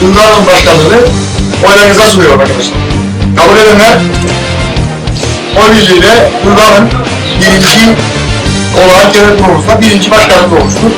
Duygu'nun başkanlığı oylarınıza sunuyorum arkadaşlar. Kabul edenler oy birliğiyle Duygu'nun birinci olarak genel kurulumuzda birinci başkanlığı olmuştur.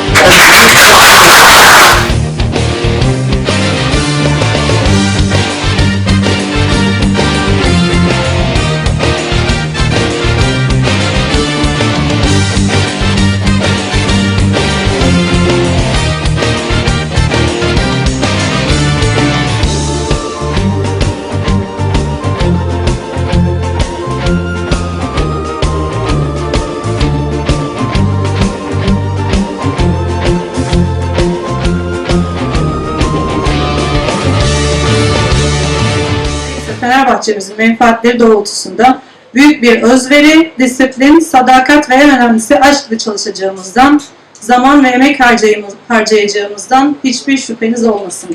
Fenerbahçe'mizin menfaatleri doğrultusunda büyük bir özveri, disiplin, sadakat ve en önemlisi aşkla çalışacağımızdan, zaman ve emek harcayacağımızdan hiçbir şüpheniz olmasın.